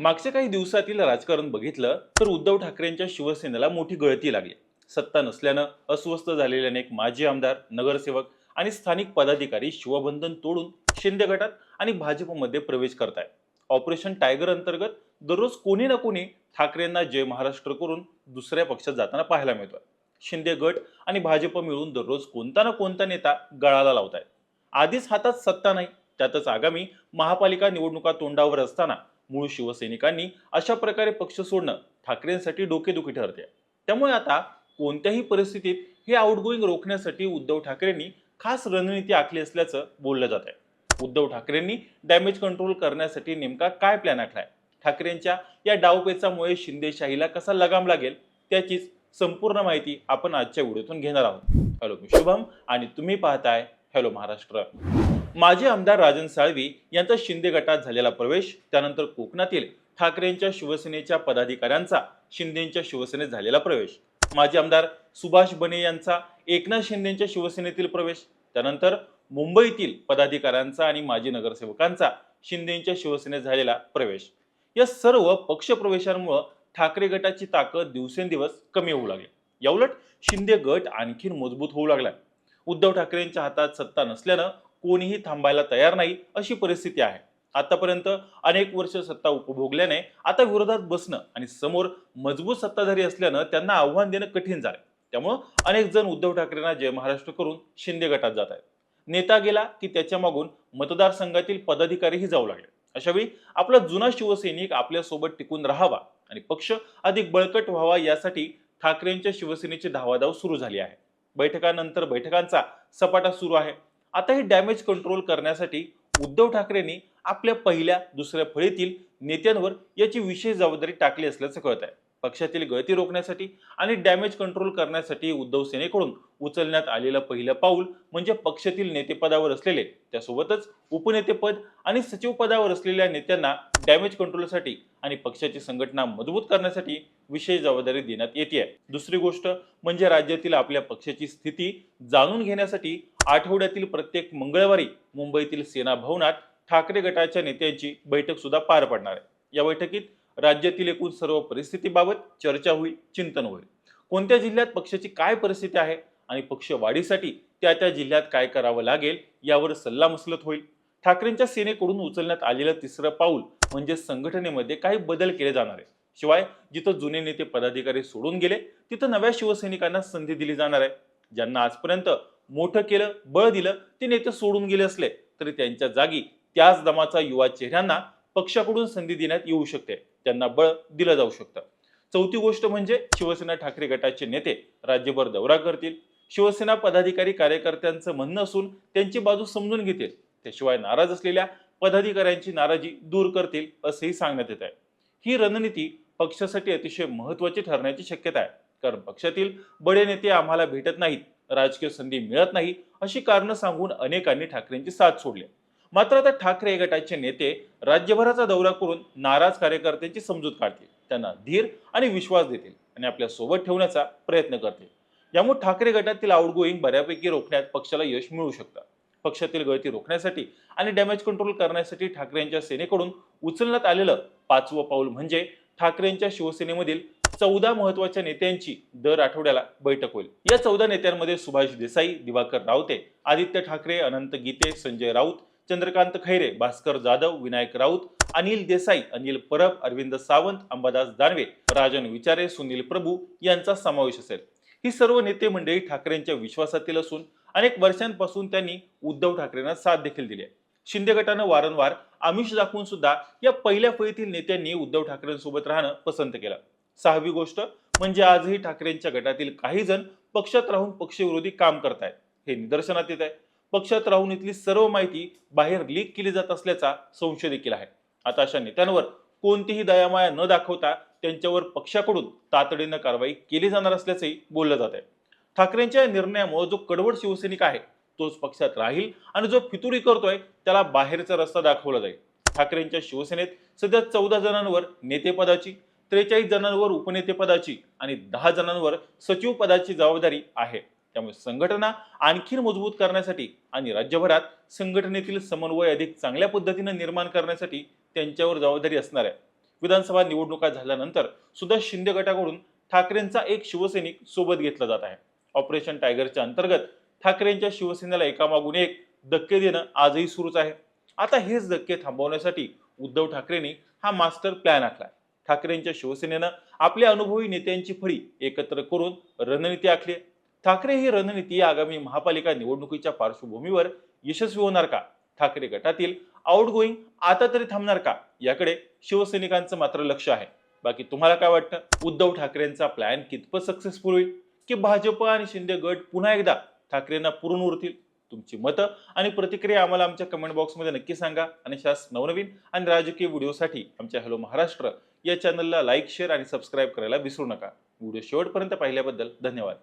मागच्या काही दिवसातील राजकारण बघितलं तर उद्धव ठाकरेंच्या शिवसेनेला मोठी गळती लागली. सत्ता नसल्यानं अस्वस्थ झालेले अनेक माजी आमदार नगरसेवक आणि स्थानिक पदाधिकारी शिवबंधन तोडून शिंदे गटात आणि भाजपमध्ये प्रवेश करतायत ऑपरेशन टायगर अंतर्गत दररोज कोणी ना कोणी ठाकरेंना जय महाराष्ट्र करून दुसऱ्या पक्षात जाताना पाहायला मिळतोय. शिंदे गट आणि भाजप मिळून दररोज कोणता ना कोणता नेता गळाला लावतायत आधीच हातात सत्ता नाही त्यातच आगामी महापालिका निवडणुका तोंडावर असताना मूळ शिवसैनिकांनी अशा प्रकारे पक्ष सोडणं ठाकरेंसाठी डोकेदुखी ठरते. त्यामुळे आता कोणत्याही परिस्थितीत हे आउटगोईंग रोखण्यासाठी उद्धव ठाकरेंनी खास रणनीती आखली असल्याचं बोललं जात आहे. उद्धव ठाकरेंनी डॅमेज कंट्रोल करण्यासाठी नेमका काय प्लॅन आखलाय? ठाकरेंच्या या डावपेचामुळे शिंदेशाहीला कसा लगाम लागेल? त्याचीच संपूर्ण माहिती आपण आजच्या व्हिडिओतून घेणार आहोत. हॅलो मी शुभम आणि तुम्ही पाहताय हॅलो महाराष्ट्र. माजी आमदार राजन साळवी यांचा शिंदे गटात झालेला प्रवेश त्यानंतर कोकणातील ठाकरेंच्या शिवसेनेच्या पदाधिकाऱ्यांचा शिंदेच्या शिवसेनेत झालेला प्रवेश. माजी आमदार सुभाष बने यांचा एकनाथ शिंदेच्या शिवसेनेतील प्रवेश. त्यानंतर मुंबईतील पदाधिकाऱ्यांचा आणि माजी नगरसेवकांचा शिंदेच्या शिवसेनेत झालेला प्रवेश. या सर्व पक्षप्रवेशांमुळे ठाकरे गटाची ताकद दिवसेंदिवस कमी होऊ लागली. याउलट शिंदे गट आणखीन मजबूत होऊ लागला. उद्धव ठाकरेंच्या हातात सत्ता नसल्यानं कोणीही थांबायला तयार नाही अशी परिस्थिती आहे. आतापर्यंत अनेक वर्ष सत्ता उपभोगल्याने आता विरोधात बसणं आणि समोर मजबूत सत्ताधारी असल्यानं त्यांना आव्हान देणं कठीण झालं त्यामुळं अनेक जण उद्धव ठाकरेंना जय महाराष्ट्र करून शिंदे गटात जात आहेत. नेता गेला की त्याच्या मागून मतदारसंघातील पदाधिकारीही जाऊ लागले. अशावेळी आपला जुना शिवसैनिक आपल्यासोबत टिकून राहावा आणि पक्ष अधिक बळकट व्हावा यासाठी ठाकरेंच्या शिवसेनेची धावाधाव सुरू झाली आहे. बैठकानंतर बैठकांचा सपाटा सुरू आहे. आता हे डॅमेज कंट्रोल करण्यासाठी उद्धव ठाकरेंनी आपल्या पहिल्या दुसऱ्या फळीतील नेत्यांवर याची विशेष जबाबदारी टाकली असल्याचं कळत आहे. पक्षातील गळती रोखण्यासाठी आणि डॅमेज कंट्रोल करण्यासाठी उद्धव सेनेकडून उचलण्यात आलेलं पहिलं पाऊल म्हणजे पक्षातील नेतेपदावर असलेले त्यासोबतच उपनेतेपद आणि सचिव पदावर असलेल्या नेत्यांना डॅमेज कंट्रोलसाठी आणि पक्षाची संघटना मजबूत करण्यासाठी विशेष जबाबदारी देण्यात येते दुसरी गोष्ट म्हणजे राज्यातील आपल्या पक्षाची स्थिती जाणून घेण्यासाठी आठवड्यातील प्रत्येक मंगळवारी मुंबईतील सेना भवनात ठाकरे गटाच्या नेत्यांची बैठक सुद्धा पार पडणार आहे. या बैठकीत राज्यातील एकूण सर्व परिस्थितीबाबत चर्चा होईल चिंतन होईल. कोणत्या जिल्ह्यात पक्षाची काय परिस्थिती आहे आणि पक्ष वाढीसाठी त्या त्या जिल्ह्यात काय करावं लागेल यावर सल्लामसलत होईल. ठाकरेंच्या सेनेकडून उचलण्यात आलेलं तिसरं पाऊल म्हणजे संघटनेमध्ये काही बदल केले जाणार आहे. शिवाय जिथं जुने नेते पदाधिकारी सोडून गेले तिथं नव्या शिवसैनिकांना संधी दिली जाणार आहे. ज्यांना आजपर्यंत मोठं केलं बळ दिलं ते नेते सोडून गेले असले तरी त्यांच्या जागी त्याच दमाचा युवा चेहऱ्यांना पक्षाकडून संधी देण्यात येऊ शकते. त्यांना बळ दिलं जाऊ शकतं. चौथी गोष्ट म्हणजे शिवसेना ठाकरे गटाचे नेते राज्यभर दौरा करतील. शिवसेना पदाधिकारी कार्यकर्त्यांचं म्हणणं असून त्यांची बाजू समजून घेतील. त्याशिवाय नाराज असलेल्या पदाधिकाऱ्यांची नाराजी दूर करतील असंही सांगण्यात येत आहे. ही रणनीती पक्षासाठी अतिशय महत्वाची ठरण्याची शक्यता आहे. कारण पक्षातील बडे नेते आम्हाला भेटत नाहीत. राजकीय संधी मिळत नाही अशी कारणं सांगून अनेकांनी ठाकरेंची साथ सोडली. मात्र आता ठाकरे गटाचे नेते राज्यभराचा दौरा करून नाराज कार्यकर्त्यांची समजूत काढतील. त्यांना धीर आणि विश्वास देतील आणि आपल्यासोबत ठेवण्याचा प्रयत्न करतील. यामुळे ठाकरे गटातील आउटगोईंग बऱ्यापैकी रोखण्यात पक्षाला यश मिळू शकतं. पक्षातील गळती रोखण्यासाठी आणि डॅमेज कंट्रोल करण्यासाठी ठाकरेंच्या सेनेकडून उचलण्यात आलेलं पाचवं पाऊल म्हणजे ठाकरेंच्या शिवसेनेमधील चौदा महत्त्वाच्या नेत्यांची दर आठवड्याला बैठक होईल. या चौदा नेत्यांमध्ये सुभाष देसाई दिवाकर रावते आदित्य ठाकरे अनंत गीते संजय राऊत चंद्रकांत खैरे भास्कर जाधव विनायक राऊत अनिल देसाई अनिल परब अरविंद सावंत अंबादास दानवे राजन विचारे सुनील प्रभू यांचा समावेश असेल. ही सर्व नेते मंडळी ठाकरेंच्या विश्वासातील असून अनेक वर्षांपासून त्यांनी उद्धव ठाकरेंना साथ देखील दिली आहे. शिंदे गटानं वारंवार आमिष दाखवून सुद्धा या पहिल्या फळीतील नेत्यांनी उद्धव ठाकरेंसोबत राहणं पसंत केलं. सहावी गोष्ट म्हणजे आजही ठाकरेंच्या गटातील काही जण पक्षात राहून पक्षविरोधी काम करतायत. हे निदर्शनात येत आहे. पक्षात राहून इथली सर्व माहिती बाहेर लीक केली जात असल्याचा संशय देखील आहे. आता अशा नेत्यांवर कोणतीही दयामाया न दाखवता त्यांच्यावर पक्षाकडून तातडीनं कारवाई केली जाणार असल्याचंही बोललं जात आहे. ठाकरेंच्या निर्णयामुळे जो कडवड शिवसैनिक आहे तोच पक्षात राहील आणि जो फितुरी करतोय त्याला बाहेरचा रस्ता दाखवला जाईल. ठाकरेंच्या शिवसेनेत सध्या चौदा जणांवर नेतेपदाची त्रेचाळीस जणांवर उपनेतेपदाची आणि दहा जणांवर सचिव पदाची जबाबदारी आहे. त्यामुळे संघटना आणखीन मजबूत करण्यासाठी आणि राज्यभरात संघटनेतील समन्वय अधिक चांगल्या पद्धतीने निर्माण करण्यासाठी त्यांच्यावर जबाबदारी असणार आहे. विधानसभा निवडणुका झाल्यानंतर सुद्धा शिंदे गटाकडून ठाकरेंचा एक शिवसैनिक सोबत घेतला जात आहे. ऑपरेशन टायगरच्या अंतर्गत ठाकरेंच्या शिवसेनेला एकामागून एक धक्के देणं आजही सुरूच आहे. आता हेच धक्के थांबवण्यासाठी उद्धव ठाकरेंनी हा मास्टर प्लॅन आखलाय ठाकरेंच्या शिवसेनेनं आपल्या अनुभवी नेत्यांची फळी एकत्र करून रणनीती आखली ठाकरे ही रणनीती आगामी महापालिका निवडणुकीच्या पार्श्वभूमीवर यशस्वी होणार का? ठाकरे गटातील आउट गोईंग आता तरी थांबणार का? याकडे शिवसैनिकांचं मात्र लक्ष आहे. बाकी तुम्हाला काय वाटतं? उद्धव ठाकरेंचा प्लॅन कितपत सक्सेसफुल होईल? की भाजप आणि शिंदे गट पुन्हा एकदा ठाकरेंना पुरून उरतील? तुमची मतं आणि प्रतिक्रिया आम्हाला आमच्या कमेंट बॉक्समध्ये नक्की सांगा. आणि शास नवनवीन आणि राजकीय व्हिडिओसाठी आमच्या हॅलो महाराष्ट्र या चॅनलला लाईक शेअर आणि सबस्क्राईब करायला विसरू नका. व्हिडिओ शेवटपर्यंत पाहिल्याबद्दल धन्यवाद.